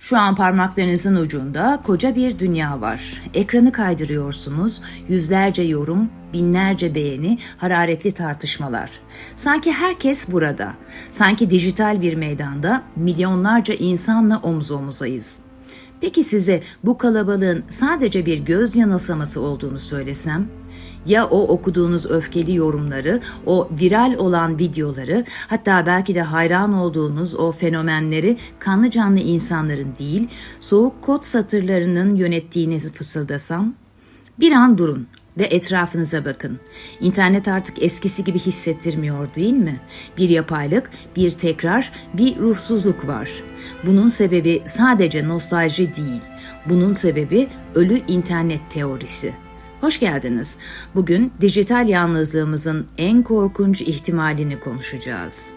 Şu an parmaklarınızın ucunda koca bir dünya var. Ekranı kaydırıyorsunuz, yüzlerce yorum, binlerce beğeni, hararetli tartışmalar. Sanki herkes burada. Sanki dijital bir meydanda milyonlarca insanla omuz omuzayız. Peki size bu kalabalığın sadece bir göz yanılsaması olduğunu söylesem? Ya o okuduğunuz öfkeli yorumları, o viral olan videoları, hatta belki de hayran olduğunuz o fenomenleri kanlı canlı insanların değil, soğuk kod satırlarının yönettiğini fısıldasam? Bir an durun ve etrafınıza bakın. İnternet artık eskisi gibi hissettirmiyor değil mi? Bir yapaylık, bir tekrar, bir ruhsuzluk var. Bunun sebebi sadece nostalji değil. Bunun sebebi ölü internet teorisi. Hoş geldiniz. Bugün dijital yalnızlığımızın en korkunç ihtimalini konuşacağız.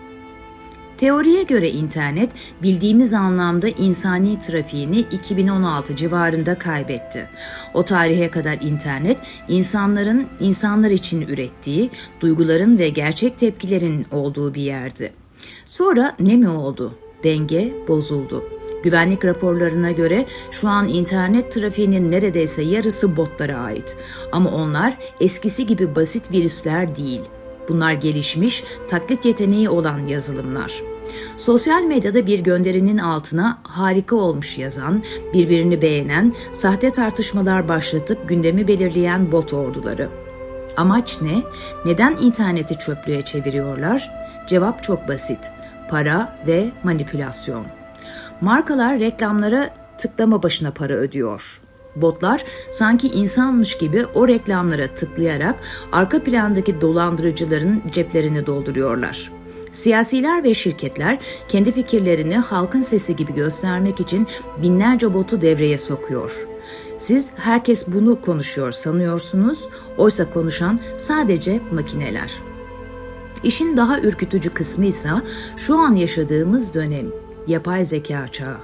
Teoriye göre internet bildiğimiz anlamda insani trafiğini 2016 civarında kaybetti. O tarihe kadar internet insanların insanlar için ürettiği, duyguların ve gerçek tepkilerin olduğu bir yerdi. Sonra ne mi oldu? Denge bozuldu. Güvenlik raporlarına göre şu an internet trafiğinin neredeyse yarısı botlara ait. Ama onlar eskisi gibi basit virüsler değil. Bunlar gelişmiş, taklit yeteneği olan yazılımlar. Sosyal medyada bir gönderinin altına harika olmuş yazan, birbirini beğenen, sahte tartışmalar başlatıp gündemi belirleyen bot orduları. Amaç ne? Neden interneti çöplüğe çeviriyorlar? Cevap çok basit. Para ve manipülasyon. Markalar reklamlara tıklama başına para ödüyor. Botlar sanki insanmış gibi o reklamlara tıklayarak arka plandaki dolandırıcıların ceplerini dolduruyorlar. Siyasiler ve şirketler kendi fikirlerini halkın sesi gibi göstermek için binlerce botu devreye sokuyor. Siz herkes bunu konuşuyor sanıyorsunuz, oysa konuşan sadece makineler. İşin daha ürkütücü kısmı ise şu an yaşadığımız dönem yapay zeka çağı.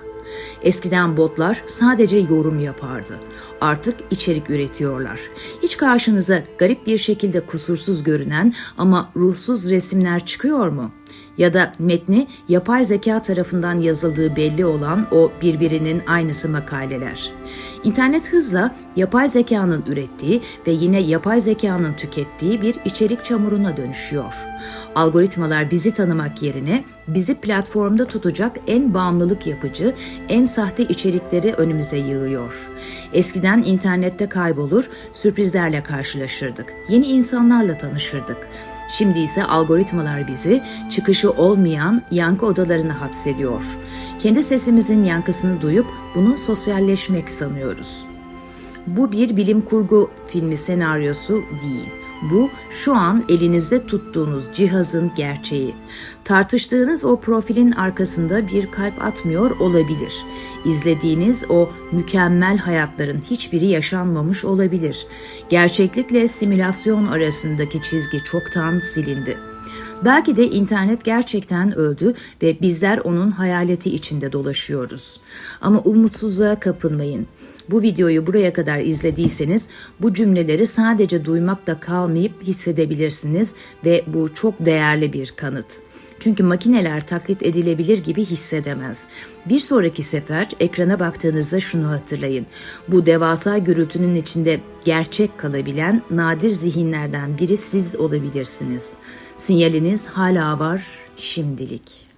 Eskiden botlar sadece yorum yapardı. Artık içerik üretiyorlar. Hiç karşınıza garip bir şekilde kusursuz görünen ama ruhsuz resimler çıkıyor mu? Ya da metni yapay zeka tarafından yazıldığı belli olan o birbirinin aynısı makaleler. İnternet hızla yapay zekanın ürettiği ve yine yapay zekanın tükettiği bir içerik çamuruna dönüşüyor. Algoritmalar bizi tanımak yerine bizi platformda tutacak en bağımlılık yapıcı, en sahte içerikleri önümüze yığıyor. Eskiden internette kaybolur, sürprizlerle karşılaşırdık. Yeni insanlarla tanışırdık. Şimdi ise algoritmalar bizi çıkışı olmayan yankı odalarına hapsediyor. Kendi sesimizin yankısını duyup bunu sosyalleşmek sanıyoruz. Bu bir bilim kurgu filmi senaryosu değil. Bu şu an elinizde tuttuğunuz cihazın gerçeği. Tartıştığınız o profilin arkasında bir kalp atmıyor olabilir. İzlediğiniz o mükemmel hayatların hiçbiri yaşanmamış olabilir. Gerçeklikle simülasyon arasındaki çizgi çoktan silindi. Belki de internet gerçekten öldü ve bizler onun hayaleti içinde dolaşıyoruz. Ama umutsuzluğa kapılmayın. Bu videoyu buraya kadar izlediyseniz bu cümleleri sadece duymakla kalmayıp hissedebilirsiniz ve bu çok değerli bir kanıt. Çünkü makineler taklit edilebilir gibi hissedemez. Bir sonraki sefer ekrana baktığınızda şunu hatırlayın. Bu devasa gürültünün içinde gerçek kalabilen nadir zihinlerden biri siz olabilirsiniz. Sinyaliniz hala var şimdilik.